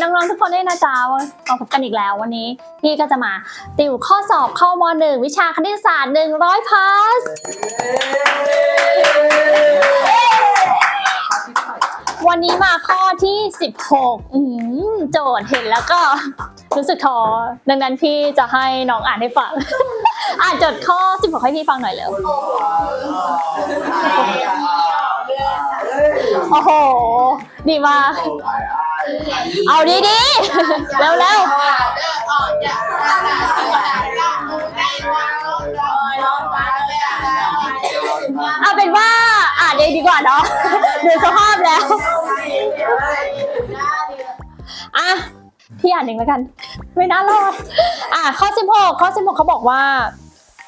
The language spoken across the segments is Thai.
น้องๆทุกคนด้วยนะจ๊ะมาพบกันอีกแล้ววันนี้ พี่ก็จะมาติวข้อสอบเข้ามหนึ่งวิชาคณิตศาสตร์ 100พาสวันนี้มาข้อที่ 16อืมโจทย์เห็นแล้วก็รู้สึกท้อดังนั้นพี่จะให้น้องอ่านให้ฟัง อ่านโจทย์ข้อ 16 ให้พี่ฟังหน่อยเร็วโอ้โห ดีมาก เอาดีๆเร็วๆเอาเป็นว่าอ่านเองดีกว่าเนาะดูสภาพแล้วอะพี่อ่านเองแล้วกัน ไม่น่ารอดอะข้อ 16 ข้อ 16เขาบอกว่า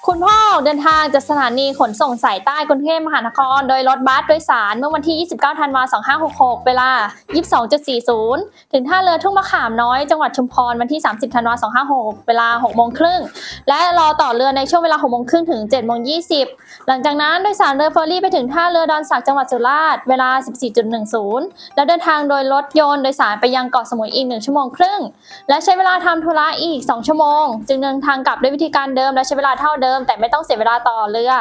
คุณพ่อเดินทางจากสถานีขนส่งสายใต้กรุงเทพมหานคร โดยรถบัสโดยสารเมื่อวันที่ 29 ธันวาคม 2566 เวลา 22.40 ถึงท่าเรือทุ่งมะขามน้อย จังหวัดชุมพร วันที่ 30 ธันวาคม 2566 เวลา 6 โมงครึ่ง และรอต่อเรือในช่วงเวลา 6 โมงครึ่งถึง 7 โมง 20 หลังจากนั้นโดยสารเรือเฟอร์รี่ไปถึงท่าเรือดอนสักจังหวัดสุราษฎร์ เวลา 14.10 แล้วเดินทางโดยรถยนต์โดยสารไปยังเกาะสมุยอีก 1 ชั่วโมงครึ่ง และใช้เวลาทำธุระอีก 2 ชั่วโมง จึงเดินทางกลับด้วยวิธีการเดิมและใช้เวลาเท่าเดิมแต่ไม่ต้องเสียเวลาต่อเรือ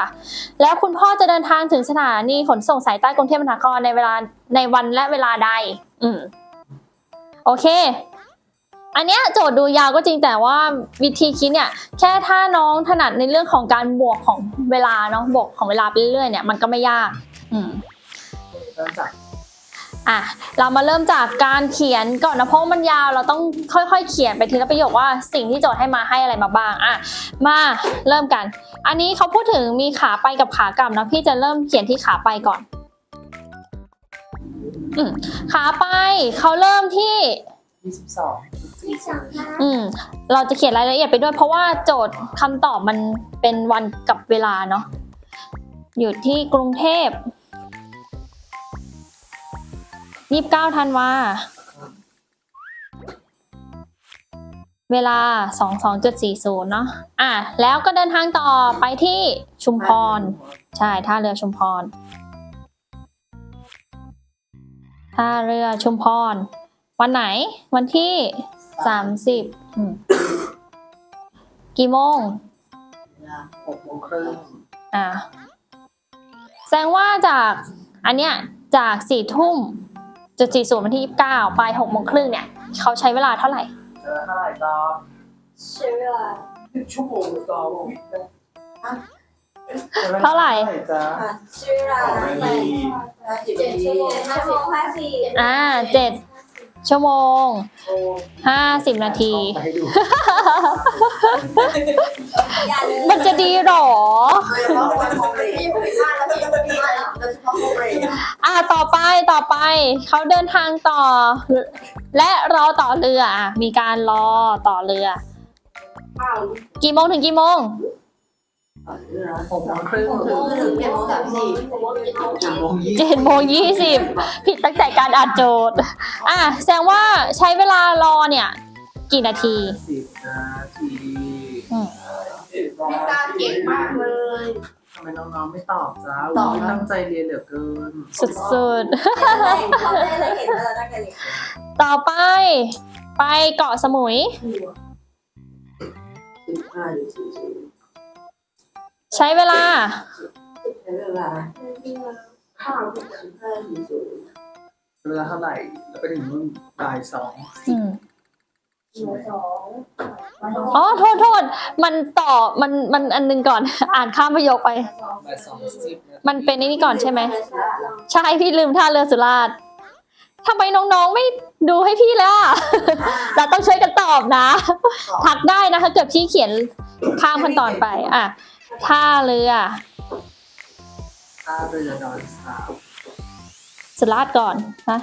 แล้วคุณพ่อจะเดินทางถึงสถานีขนส่งสายใต้กรุงเทพมหานครในเวลาในวันและเวลาใด อืมโอเค อันเนี้ยโจทย์ดูยาวก็จริงแต่ว่าวิธีคิดเนี่ย แค่ถ้าน้องถนัดในเรื่องของการบวกของเวลาเนาะบวกของเวลาไปเรื่อยๆเนี่ยมันก็ไม่ยาก อืมเริ่มจาก อะเรามาเริ่มจากการเขียนก่อนนะเพราะว่ามันยาวเราต้องค่อยๆ เขียนไปทีละประโยคว่าสิ่งที่โจทย์ให้มาให้อะไรมาบ้างอะมาเริ่มกัน อันนี้เขาพูดถึงมีขาไปกับขากลับนะพี่จะเริ่มเขียนที่ขาไปก่อนอืมขาไปเขาเริ่มที่22อืมเราจะเขียนรายละเอียดไปด้วย เพราะว่าโจทย์คำตอบมันเป็นวันกับเวลาเนาะอยู่ที่กรุงเทพ ยี่สิบเก้าธันวา เวลา22.40เนาะ อะ แล้วก็เดินทางต่อไปที่ชุมพร ใช่ ท่าเรือชุมพร ท่าเรือชุมพร วันไหน วันที่30อืมกี่โมง6โมงครึ่งอะ แสดงว่าจาก อันเนี้ย จากสี่ทุ่ม จุดสี่ศูนย์วันที่ยี่สิบเก้าไปหกโมงครึ่งเนี่ยเขาใช้เวลาเท่าไหร่เจอเท่าไหร่ก็ใช้เวลาชั่วโมงสองเท่าไหร่จ้าใช้เวลาไปเจ็ดชั่วโมงห้าสิบห้าสิบอ่าเจ็ดชั่วโมงห้าสิบนาทีไปให้ดูอย่าลืมมันจะดีหรอ ต่อไปต่อไปเขาเดินทางต่อ และรอต่อเรืออะมีการรอต่อเรือ กี่โมงถึงกี่โมงหกโมงครึ่งถึงถึงเจ็ดโมงสามสิบเจ็ดโมงยี่เจ็ดโมงยี่สิบผิดตั้งแต่การอ่านโจทย์ อะแสดงว่าใช้เวลารอเนี่ย กี่นาทีสิบนาทีอืมพี่ตาเก่งมากเลยทำไมน้องๆไม่ตอบจ้าอุ๊ยตั้งใจเรียนเหลือเกิน สุดเขาได้เลยเห็นว่าเราตั้งใจเรียนๆ ต่อไป ไปเกาะสมุย สิบห้าหรือสี่สิบใช้เวลา ใช้เวลาข้าวสิบห้าสี่สิบเวลาเท่าไหร่ แล้วไปถึงนู่นบ่ายสองอืมสอง อ๋อโทษโทษมันต่อมันมันอันนึงก่อน อ่านข้ามประโยคไปบ่ายสองสิบมันเป็นไอ้นี่ก่อนใช่ไหมใช่พี่ลืมท่าเรือสุราษฎร์ทำไมน้องๆไม่ดูให้พี่แล้วอะเราต้องช่วยกันตอบนะ ทักได้นะถ้าเกิดพี่เขียนข้ามขั้นตอนไป อะท่าเรือท่าเรือดอนสาวสุราษฎร์ก่อนนะ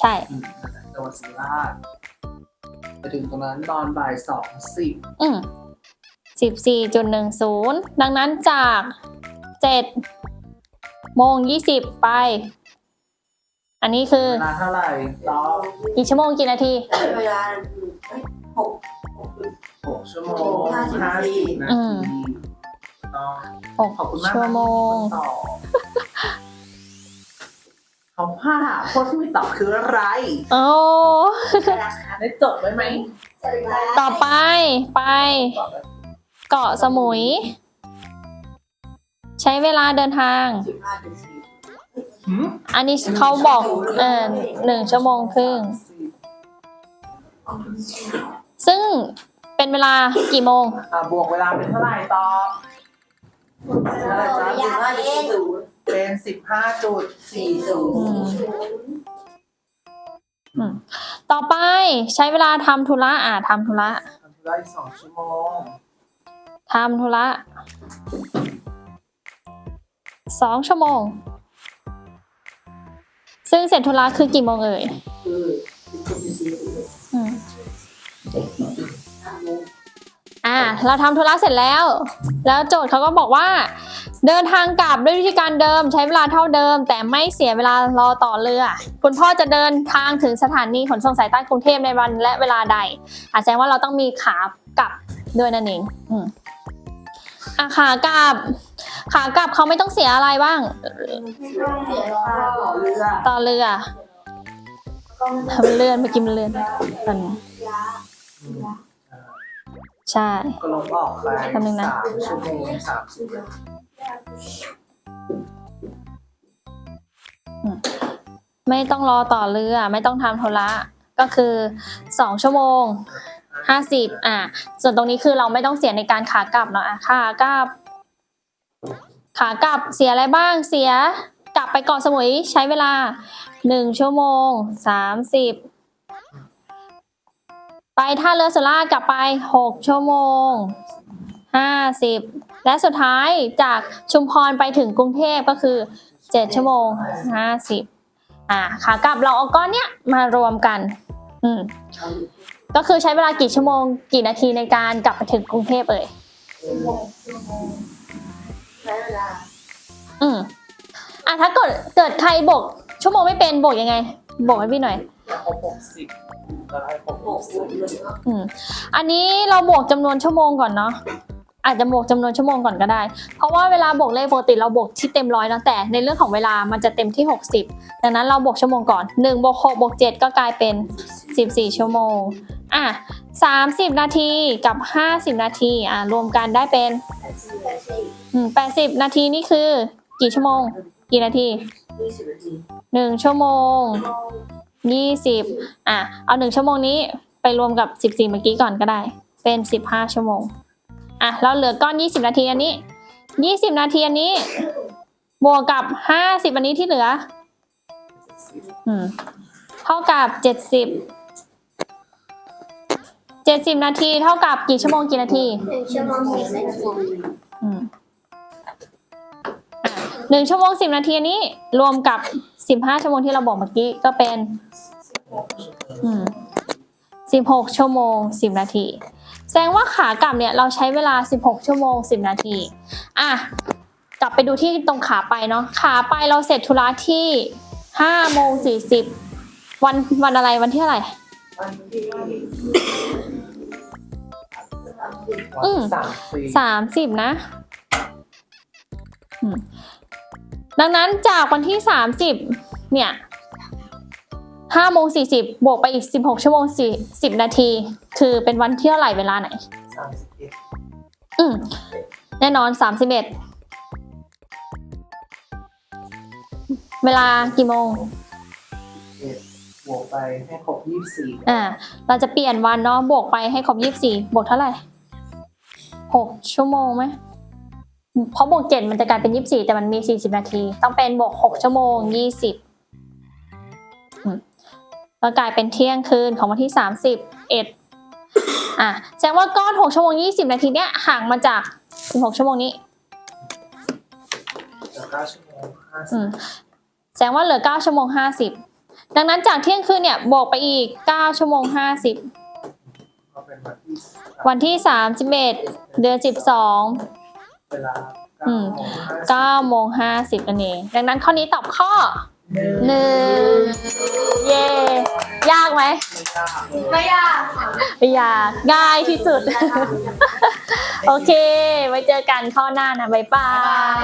ใช่จังหวัดสุราษฎร์ ไปถึงตรงนั้นตอนบ่ายสองสิบอืมสิบสี่จุดหนึ่งศูนย์ดังนั้นจากเจ็ดโมงยี่สิบไป อันนี้คือเวลาเท่าไหร่ตอบกี่ชั่วโมงกี่นาทีใช้เวลาหกหกชั่วโมงห้าสิบห้าสิบนาอืมทีต้องหกขอบคุณมากชั่วโมง ต่อ คำว่าพวกที่ไม่ตอบคืออะไรโอ้ได้จดไว้ไหมต่อไปไปตอบแบบเกาะสมุย ใช้เวลาเดินทางสิบห้าถึงสี่หืมอันนี้เขาบอกเออหนึ่งชั่วโมงครึ่ง ซึ่งเป็นเวลากี่โมงอะบวกเวลาเป็นเท่าไหร่ตอบเท่าไหร่จ๊ะสิบห้าถึงสี่ศูนย์ เป็นสิบห้าจุดสี่ศูนอืย์มต่อไปใช้เวลาทำธุระอ่าทำธุระทำธุระอีกสองชั่วโมงทำธุระสองชั่วโมง ซึ่งเสร็จธุระคือกี่โมงเอ่ยคืออืมอ่า เราทำธุระเสร็จแล้ว แล้วโจทย์เขาก็บอกว่า เดินทางกลับด้วยวิธีการเดิมใช้เวลาเท่าเดิม แต่ไม่เสียเวลารอต่อเรือ คุณพ่อจะเดินทางถึงสถานีขนส่งสายใต้กรุงเทพในวันและเวลาใดอาจแสดงว่าเราต้องมีขากลับด้วยนั่นเองอืมอะขากลับ ขากลับเขาไม่ต้องเสียอะไรบ้าง เสียรอต่อเรือต่อเรือมันเลื่อนเมื่อกี้มันเลื่อนตอนนี้ใช่ก็ลบออกไปแป๊บนึงนะสามชั่วโมงสามสิบนาที ไม่ต้องรอต่อเรือ ไม่ต้องทำธุระก็คือสองชั่วโมงห้าสิบอะ ส่วนตรงนี้คือเราไม่ต้องเสียในการขากลับเนาะอะขากลับ ขากลับเสียอะไรบ้างเสียกลับไปเกาะสมุยใช้เวลาหนึ่งชั่วโมงสามสิบไปท่าเรือสุราษฎร์กลับไปหกชั่วโมง ห้าสิบและสุดท้ายจากชุมพรไปถึงกรุงเทพก็คือเจ็ดชั่วโมงห้าสิบอ่าขากลับเราเอาก้อนเนี้ยมารวมกัน อืมก็คือใช้เวลากี่ชั่วโมง กี่นาทีในการกลับไปถึงกรุงเทพเอ่ยใช้เวลา อืมอะถ้าเกิดเกิดใครบวกชั่วโมงไม่เป็นบวกยังไงบวกให้พี่หน่อยครบหกสิบก็ได้ครบหหกกสิสิบบเลยเนาะอืมอันนี้เราบวกจำนวนชั่วโมงก่อนเนาะ อาจจะบวกจำนวนชั่วโมงก่อนก็ได้ เพราะว่าเวลาบวกเลขปกติเราบวกที่เต็มร้อยแล้วแต่ในเรื่องของเวลามันจะเต็มที่ 60 ดังนั้นเราบวกชั่วโมงก่อน1บวก6บวก7ก็กลายเป็น 14 ชั่วโมงอะ30 นาทีกับ 50 นาทีอะรวมกันได้เป็นอืม80 นาทีนี่คือกี่ชั่วโมง กี่นาทียี่สิบนาทีหนึ่งชั่วโมงยี่สิบอะเอาหนึ่งชั่วโมงนี้ไปรวมกับสิบสี่เมื่อกี้ก่อนก็ได้ เป็นสิบห้าชั่วโมง อะเราเหลือก้อนยี่สิบนาทีอันนี้ยี่สิบนาทีอันนี้ บวกกับห้าสิบอันนี้ที่เหลืออืมเท่ากับเจ็ดสิบเจ็ดสิบนาทีเท่ากับกี่ชั่วโมงกี่นาทีหนึ่งชั่วโมงสิบนาทีอืมอะหนึ่งชั่วโมงสิบนาทีอันนี้ รวมกับสิบห้าชั่วโมงที่เราบอกเมื่อกี้ก็เป็นอืมสิบหกชั่วโมงสิบนาที แสดงว่าขากลับเนี่ยเราใช้เวลาสิบหกชั่วโมงสิบนาที อะ กลับไปดูที่ตรงขาไปเนาะ ขาไปเราเสร็จธุระที่ห้าโมงสี่สิบวันวันอะไรวันที่เท่าไร่วันที่อืม สามสี่ สามสิบนะอืมดังนั้นจากวันที่สามสิบเนี่ย ห้าโมงสี่สิบบวกไปอีกสิบหกชั่วโมงสี่สิบนาที คือเป็นวันที่เท่าไหร่เวลาไหน สามสิบเอ็ดอืมแน่นอนสามสิบเอ็ดเวลากี่โมง เอ็ดบวกไปให้ครบยี่สิบสี่อ่า เราจะเปลี่ยนวันเนาะ บวกไปให้ครบยี่สิบสี่บวกเท่าไหร่หกชั่วโมงไหม เพราะบวกเจ็ดมันจะกลายเป็นยี่สิบสี่แต่มันมีสี่สิบนาที ต้องเป็นบวกหกชั่วโมงยี่สิบ ก็กลายเป็นเที่ยงคืนของวันที่สามสิบเอ็ดอะแสดงว่าก้อนหกชั่วโมงยี่สิบนาทีเนี้ยห่างมาจากสิบหกชั่วโมงนี้เหลือเก้าชั่วโมงห้าอืสิบมแสดงว่าเหลือเก้าชั่วโมงห้าสิบดังนั้นจากเที่ยงคืนเนี่ยบวกไปอีกเก้าชั่วโมงห้าสิบวันที่วันที่สามสิบเอ็ดเดือนสิบสองเวลาอืมเก้าโมงห้าสิบเก้าโมงห้าสิบนั่นเอง ดังนั้นข้อนี้ตอบข้อ หนึ่งหนึ่งเย่ยากไหมไม่ยากไม่ยากไม่ยากง่ายที่สุด โอเค ไว้เจอกันข้อหน้านะ บ๊ายบาย